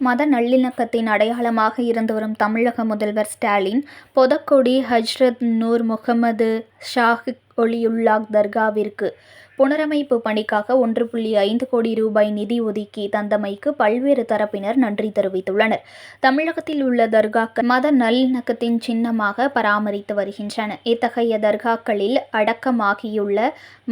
மத நல்லிணக்கத்தின் அடையாளமாக இருந்து வரும் தமிழக முதல்வர் ஸ்டாலின் பொதக்கொடி ஹஜ்ரத் நூர் முகமது ஷாஹிக் ஒலியுல்லாஹ் தர்காவிற்கு புனரமைப்பு பணிக்காக ஒன்று புள்ளி ஐந்து கோடி ரூபாய் நிதி ஒதுக்கி தந்தமைக்கு பல்வேறு தரப்பினர் நன்றி தெரிவித்துள்ளனர். தமிழகத்தில் உள்ள தர்காக்கள் மத நல்லிணக்கத்தின் சின்னமாக பராமரித்து வருகின்றன. இத்தகைய தர்காக்களில் அடக்கமாகியுள்ள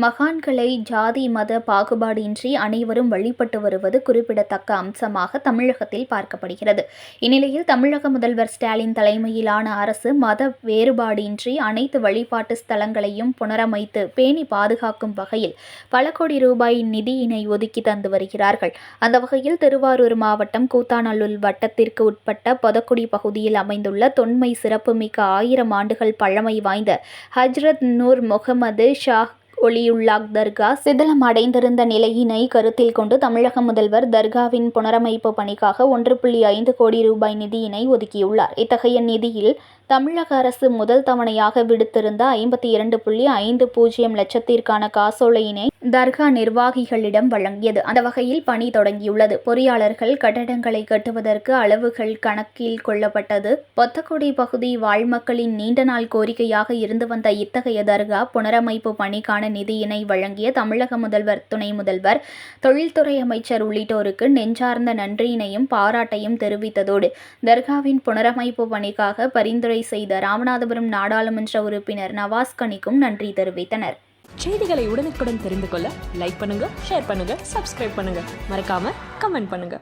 மகான்களை ஜாதி மத பாகுபாடின்றி அனைவரும் வழிபட்டு வருவது குறிப்பிடத்தக்க அம்சமாக தமிழகத்தில் பார்க்கப்படுகிறது. இந்நிலையில் தமிழக முதல்வர் ஸ்டாலின் தலைமையிலான அரசு மத வேறுபாடின்றி அனைத்து வழிபாட்டு ஸ்தலங்களையும் புனரமைத்து பேணி பாதுகாக்கும் வகையில் பல கோடி ரூபாய் நிதியினை ஒதுக்கி தந்து வருகிறார்கள். அந்த வகையில் திருவாரூர் மாவட்டம் கூத்தாநல்லூர் வட்டத்திற்கு உட்பட்ட பொதக்குடி பகுதியில் அமைந்துள்ள தொன்மை சிறப்புமிக்க ஆயிரம் ஆண்டுகள் பழமை வாய்ந்த ஹஜ்ரத் நூர் முகமது ஷாஹ் ஒளியுள்ளாக் தர்கா சிதிலம் அடைந்திருந்த நிலையினை கருத்தில் கொண்டு தமிழக முதல்வர் தர்காவின் புனரமைப்பு பணிக்காக ஒன்று புள்ளி ஐந்து கோடி ரூபாய் நிதியினை ஒதுக்கியுள்ளார். இத்தகைய நிதியில் தமிழக அரசு முதல் தவணையாக விடுத்திருந்த ஐம்பத்தி இரண்டு புள்ளி ஐந்து பூஜ்ஜியம் லட்சத்திற்கான காசோலையினை தர்கா நிர்வாகிகளிடம் வழங்கியது. அந்த வகையில் பணி தொடங்கியுள்ளது. பொறியாளர்கள் கட்டடங்களை கட்டுவதற்கு அளவுகள் கணக்கில் கொள்ளப்பட்டது. பொத்தக்குடி பகுதி வாழ்மக்களின் நீண்ட நாள் கோரிக்கையாக இருந்து வந்த இத்தகைய தர்கா புனரமைப்பு பணிக்கான நிதியினை வழங்கிய தமிழக முதல்வர் துணை முதல்வர் தொழில்துறை அமைச்சர் உள்ளிட்டோருக்கு நெஞ்சார்ந்த நன்றியினையும் பாராட்டையும் தெரிவித்ததோடு தர்காவின் புனரமைப்பு பணிக்காக பரிந்துரை பரிந்துரை செய்த ராமநாதபுரம் நாடாளுமன்ற உறுப்பினர் நவாஸ் கனிக்கும் நன்றி தெரிவித்தனர். செய்திகளை உடனுக்குடன் தெரிந்து கொள்ள லைக் பண்ணுங்க ஷேர் பண்ணுங்க சப்ஸ்கிரைப் பண்ணுங்க. மறக்காம கமெண்ட் பண்ணுங்க.